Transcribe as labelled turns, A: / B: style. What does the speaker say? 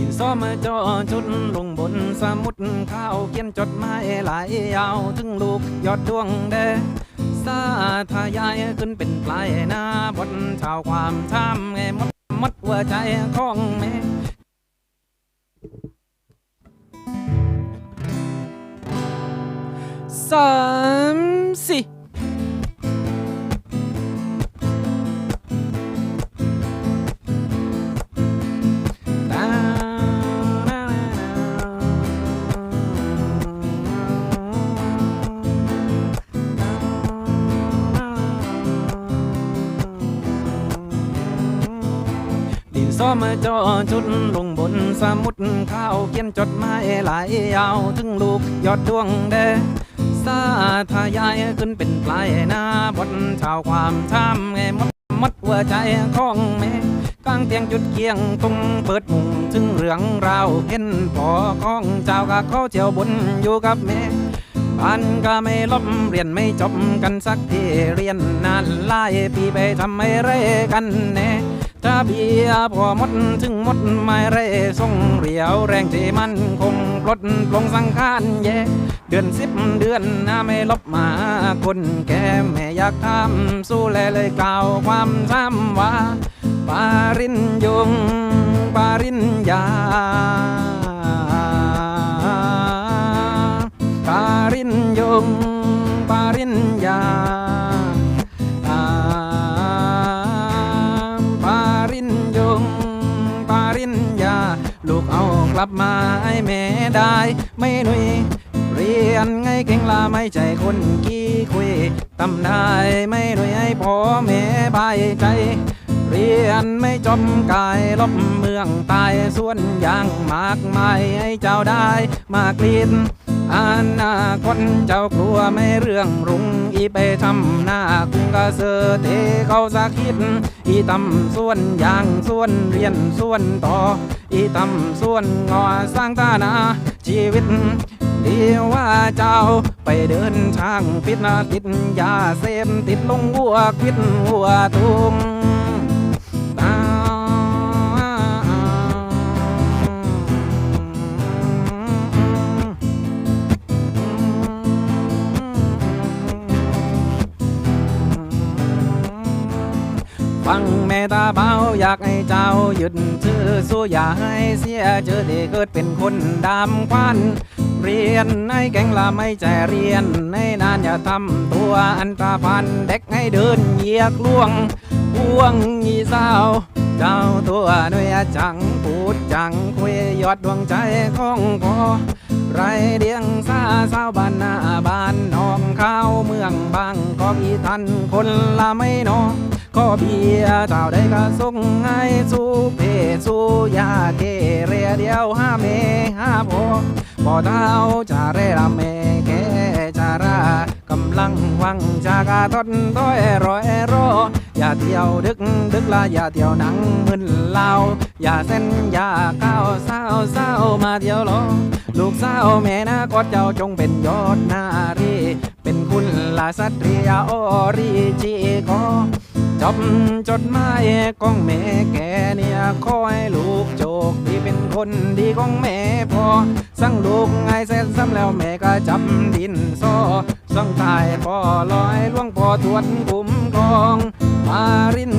A: ดินสอมาจอจุดลงบนสมุดข้าวเขียนจดหมายหลายยาวถึงลูกยอดดวงแดสาทายายขึ้นเป็นปลายหน้าบนชาวความช้ำไงมดมดหัวใจของแม่สามสี่ สอมาจอจุดลงบนสมุดข้าวเขียนจดหมายหลายยาวถึงลูกยอดดวงแดสาทายายขึ้นเป็นปลายหน้าบนชาวความช้ำไงมดมดหัวใจของแม่กลางเตียงจุดเคียงตรงเปิดมุงถึงเรื่องราวเห็นพอของเจ้ากับเขาเจียวบนอยู่กับแม่บ้านก็ไม่ลบเรียนไม่จบกันสักทีเรียนนานหลายปีไปทำไม่เรกันแน่ ถ้าเบียพอหมดถึงหมดไม่เรส่งเรียวแรงที่มันคงปลดปลงสังขารแย่เดือนสิบเดือนน้าไม่ลบมาคนแก่แม่อยากทำสู้แลเลยกล่าวความซ้ำว่า ปารินยงปารินยาปารินยงปารินย ลับมาไอ้แม่ได้ไม่หนุยเรียนไงเก่งลาไม่ใจคนกี้คุยตำได้ไม่หนุยให้พ่อแม่บายใจเรียนไม่จมกายลบเมืองตายส่วนอย่างมากมายให้เจ้าได้มากลิน อนาคตเจ้ากลัวไม่เรื่องรุงอีไปทำหน้ากุงกะเสอเตเขาสักคิด อีทำส่วนอย่างส่วนเรียนส่วนต่อ อีทำส่วนงอสร้างตานาชีวิตดีวว่าเจ้าไปเดินทางพิษนาติดยาเสพติดลงวัวควิดหัวทุง ฟังแม่ตาเบาอยากให้เจ้าหยุดชื่อสู้อย่าให้เสียเจอเด็กเกิดเป็นคนดำควันเรียนให้แก่งละไม่ใจเรียนให้นานอย่าทำตัวอันตราพันเด็กให้เดินเหยียกล่วงพ่วงยีสาวเจ้าตัวหน่วยจังพูดจังคุยยอดดวงใจของพอไรเดียงซาสาวบ้านหน้าบ้านนองข้าวเมืองบางก็อีทันคนละไม่นอ ก็เบียเจ้าได้ก็ส่งให้สู้เพสู้ยาเกเรเดียวห้าเมห้าพอพอเท้าจะเรละเมแกจะรากำลังหวังจากาทนต้อยรอยรออย่าเที่ยวดึกดึกละอย่าเที่ยวหนังมึนเหล้าอย่าเส้นอย่าก้าวเศร้าเศร้ามาเที่ยวหลอลูกสาวแม่นะกอดเจ้าจงเป็นยอดนารี เป็นคุณลาสตรียาโอรีจีกอ จบจดหมายของแม่แกเนี่ยขอให้ลูกโชคดีเป็นคนดีของแม่พอ สั่งลูกไงเสร็จซ้ำแล้วแม่ก็จับดินซอสั่งตายพ่อลอยล่วงพ่อทวดคุ้มกอง มาริน